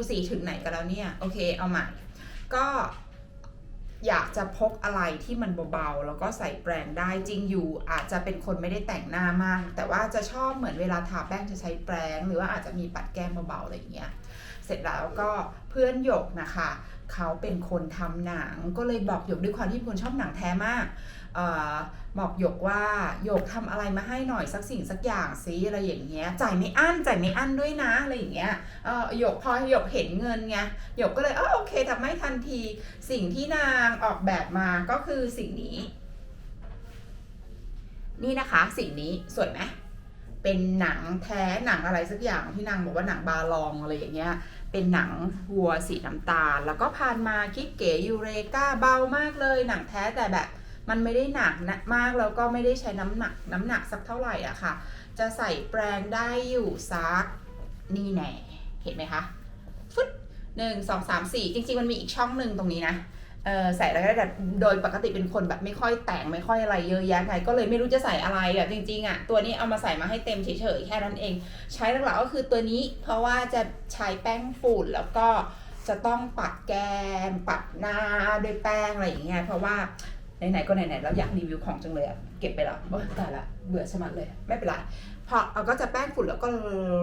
ูสีถึงไหนกันแล้วเนี่ย โอเค เอาใหม่ ก็อยากจะพกอะไรที่มันเบาๆ แล้วก็ใส่แปรงได้จริงอยู่อาจจะเป็นคนไม่ได้แต่งหน้ามาก แต่ว่าจะชอบเหมือนเวลาทาแป้งจะใช้แปรงหรือว่าอาจจะมีปัดแก้มเบาๆอะไรอย่างเงี้ยเสร็จแล้วก็เพื่อนหยกนะคะเขาเป็นคนทำหนัง ก็เลยบอกหยกด้วยความที่คนชอบหนังแท้มากอบอกหยกว่าหยกทำอะไรมาให้หน่อยสักสิ่งสักอย่างซิอะไรอย่างเงี้ยจ่ายไม่อั้นจ่ายไม่อั้นด้วยนะอะไรอย่างเงี้ยหยกพอหยกเห็นเงินไงหยกก็เลยเออโอเคทำให้ทันที สิ่งที่นางออกแบบมาก็คือสิ่งนี้ นี่นะคะสิ่งนี้สวยไหมเป็นหนังแท้หนังอะไรสักอย่างที่นางบอกว่าหนังบาลองอะไรอย่างเงี้ย เป็นหนังวัวสีน้ำตาล แล้วก็พานมาคิดเก๋ยูเรกาเบามากเลย หนังแท้แต่แบบมันไม่ได้หนักนะมากแล้วก็ไม่ได้ใช้น้ำหนักน้ำหนักสักเท่าไหร่อะค่ะ จะใส่แปรงได้อยู่ซักนี่แน่เห็นไหมคะฟึดหนึ่งสองสามสี่จริงๆมันมีอีกช่องหนึ่งตรงนี้นะ ออใส่แล้วก็ได้แต่โดยปกติเป็นคนแบบไม่ค่อยแต่งไม่ค่อยอะไรเยอะแยะไงก็เลยไม่รู้จะใส่อะไรอะจริงๆอะตัวนี้เอามาใส่มาให้เต็มเฉยๆแค่นั้นเอง ใช้หลักๆก็คือตัวนี้เพราะว่าจะใช้แป้งฝุ่นแล้วก็จะต้องปัดแก้มปัดหน้าด้วยแป้งอะไรอย่างเงี้ยเพราะว่า ไหนๆก็ไหนๆเราอยากรีวิวของจังเลยอะเก็บไปล้วโอ๊ยตายละเบื่อชะมัดเลยไม่เป็นไรพอเราก็จะแป้งฝุ่นแล้วก็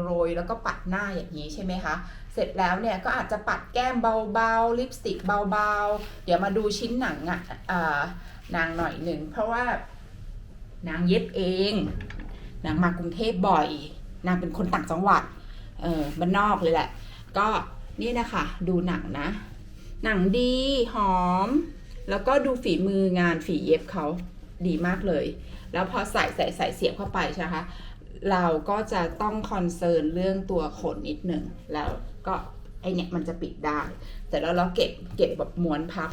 โรยแล้วก็ปัดหน้าอย่างนี้ใช่ไหมคะ เสร็จแล้วเนี่ยก็อาจจะปัดแก้มเบาๆลิปสติกเบาๆ เดี๋ยวมาดูชิ้นหนังอะอ่านางหน่อยหนึ่งเพราะว่านางเย็บเอง นางมากรุงเทพบ่อย นางเป็นคนต่างจังหวัดเออบ้านนอกเลยแหละ ก็นี่นะคะดูหนังนะ หนังดีหอม แล้วก็ดูฝีมืองานฝีเย็บเขาดีมากเลย แล้วพอใส่ใส่ใส่เสียบเข้าไปใช่ไหมคะ เราก็จะต้องคอนเซิร์นเรื่องตัวขนนิดหนึ่ง แล้วก็ไอเนี่ยมันจะปิดได้ แต่แล้วเราเก็บเก็บแบบม้วนพับ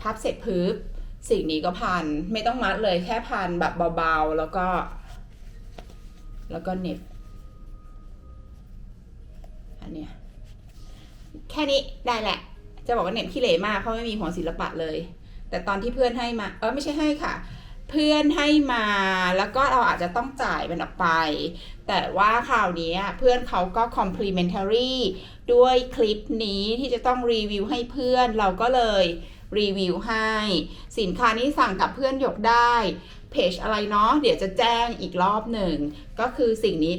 พับเสร็จพื้บสิ่งนี้ก็พันไม่ต้องมัดเลยแค่พันแบบเบาๆ แล้วก็ แล้วก็เหน็บ เนี้ยแค่นี้ได้แหละ จะบอกว่าเน็บขี้เหร่มากเพราะไม่มีหัวศิลปะเลย แต่ตอนที่เพื่อนให้มา เออไม่ใช่ให้ค่ะ เพื่อนให้มาแล้วก็เราอาจจะต้องจ่ายมันออกไป แต่ว่าคราวนี้เพื่อนเขาก็ complimentary ด้วยคลิปนี้ที่จะต้องรีวิวให้เพื่อนเราก็เลยรีวิวให้ สินค้านี้สั่งกับเพื่อนหยกได้ เพจอะไรเนาะเดี๋ยวจะแจ้งอีกรอบหนึ่ง ก็คือสิ่งนี้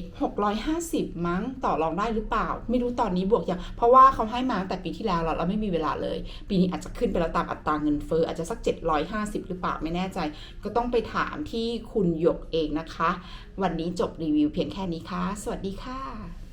650 มั้งต่อรองได้หรือเปล่า ไม่รู้ตอนนี้บวกยัง เพราะว่าเขาให้มาตั้งแต่ปีที่แล้วเราเราไม่มีเวลาเลย ปีนี้อาจจะขึ้นไปแล้วตามอัตราเงินเฟ้ออาจจะสัก 750 หรือเปล่าไม่แน่ใจ ก็ต้องไปถามที่คุณหยกเองนะคะ วันนี้จบรีวิวเพียงแค่นี้ค่ะ สวัสดีค่ะ